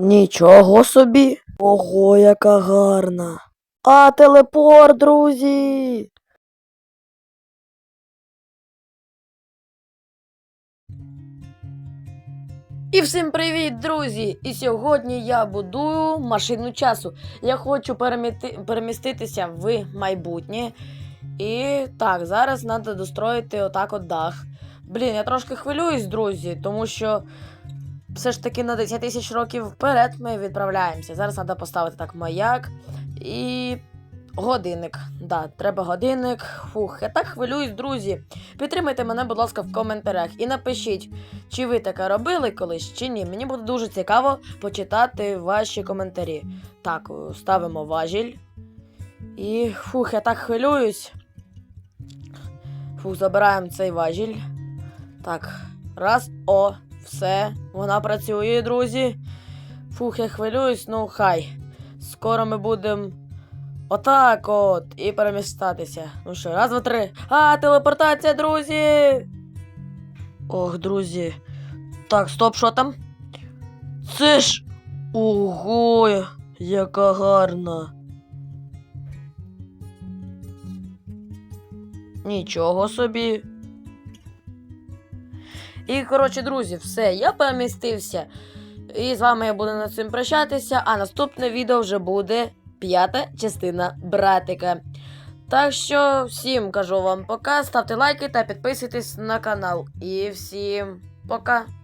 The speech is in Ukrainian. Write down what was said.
Нічого собі. Ого, яка гарна. А телепорт, друзі. І всім привіт, друзі! І сьогодні я будую машину часу. Я хочу переміти- переміститися в майбутнє. І так, зараз треба достроїти отак от дах. Блін, я трошки хвилююсь, друзі, тому що все ж таки на 10 тисяч років вперед ми відправляємося. Зараз треба поставити так маяк і годинник. Да, треба годинник. Фух, я так хвилююсь, друзі. Підтримайте мене, будь ласка, в коментарях і напишіть, чи ви таке робили колись, чи ні. Мені буде дуже цікаво почитати ваші коментарі. Так, ставимо важіль. І фух, я так хвилююсь. Фух, забираємо цей важіль. Так, раз, о, все, вона працює, друзі. Фух, я хвилююсь, ну хай. Скоро ми будемо отак от і перемістатися. Ну що, раз, два, три. А, телепортація, друзі! Ох, друзі. Так, стоп, що там? Це ж. Ого, яка гарна. Нічого собі. І, коротше, друзі, все, я перемістився. І з вами я буду над цим прощатися, а наступне відео вже буде п'ята частина братика. Так що всім кажу вам пока, ставте лайки та підписуйтесь на канал. І всім пока!